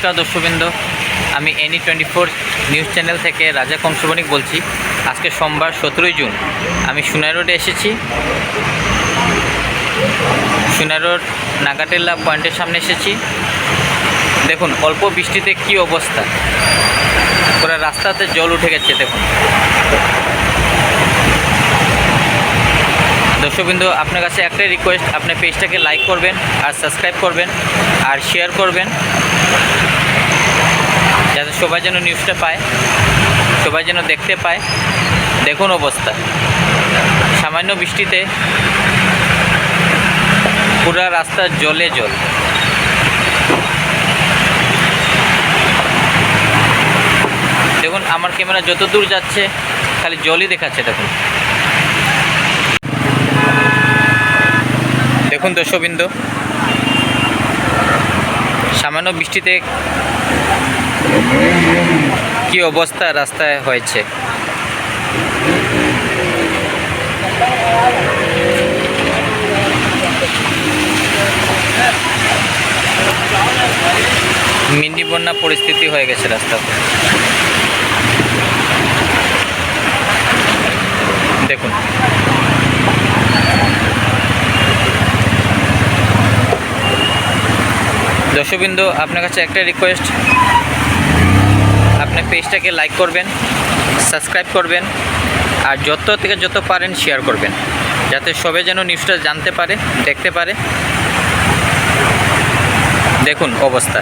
নমস্কার দর্শকবৃন্দ, আমি any twenty four news channel থেকে রাজা কংসবণিক বলছি। আজকে সোমবার সতেরোই জুন, আমি সোনাই রোডে এসেছি। সোনাই রোড, নাগাটেল্লা পয়েন্টের সামনে এসেছি। দেখুন, অল্প বৃষ্টিতে কি অবস্থা। পুরো রাস্তাতে জল উঠে গেছে, দেখুন। দর্শকবৃন্দ, আপনার কাছে একটাই রিকোয়েস্ট আপনি পেজটাকে লাইক করবেন আর সাবস্ক্রাইব করবেন আর শেয়ার করবেন। যাতে সবাই যেন নিউজটা পায়, সবাই যেন দেখতে পায়। দেখুন অবস্থা। সামান্য বৃষ্টিতে পুরা রাস্তা জলে জল। দেখুন, আমার ক্যামেরা যত দূর যাচ্ছে, খালি জলই দেখাচ্ছে, দেখুন। দেখুন দর্শকবৃন্দ, সামান্য বৃষ্টিতে কি অবস্থা রাস্তায় হয়েছে? মিনি বন্যা পরিস্থিতি হয়ে গেছে রাস্তাতে। দেখুন। দর্শকবৃন্দ, আপনার কাছে একটা রিকোয়েস্ট পেজটাকে লাইক করবেন সাবস্ক্রাইব করবেন, আর যত থেকে যত পারেন শেয়ার করবেন, যাতে সবাই যেন নিউজটা জানতে পারে, দেখতে পারে। দেখুন অবস্থা।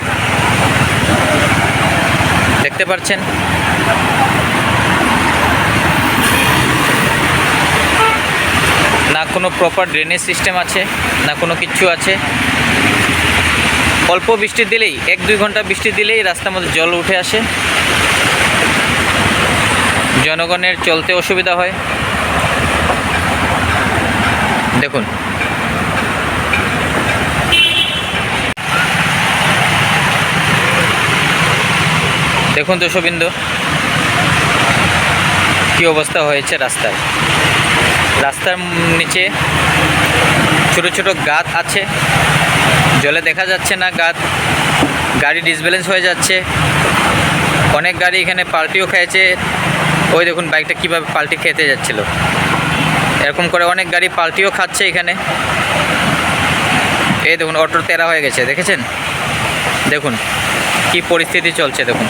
দেখতে পাচ্ছেন? না কোনো প্রপার ড্রেনেজ সিস্টেম আছে, না কোনো কিচ্ছু আছে। অল্প বৃষ্টি দিলেই, এক দুই ঘণ্টা বৃষ্টি দিলেই রাস্তার মধ্যে জল উঠে আসে। জনগণের চলতে অসুবিধা হয়। দেখুন। দেখুন তো দর্শকবৃন্দ, কি অবস্থা হয়েছে রাস্তার রাস্তার নিচে ছোট ছোট গাত আছে। জলে দেখা যাচ্ছে না গাত গাড়ি ডিসব্যালেন্স হয়ে যাচ্ছে। অনেক গাড়ি এখানে পাল্টিও খেয়েছে। ওই দেখুন বাইকটা কীভাবে পাল্টি খেতে যাচ্ছিল। এরকম করে অনেক গাড়ি পাল্টিও খাচ্ছে এখানে। এই দেখুন অটো তেরা হয়ে গেছে, দেখেছেন? দেখুন, কি পরিস্থিতি চলছে, দেখুন।